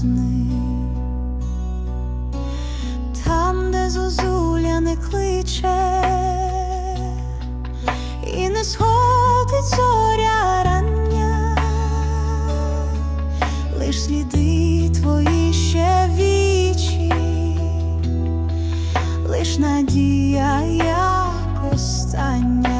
весни. Там, де зозуля не кличе, і не сходить зоря рання, лиш сліди твої ще вічі, лиш надія як остання.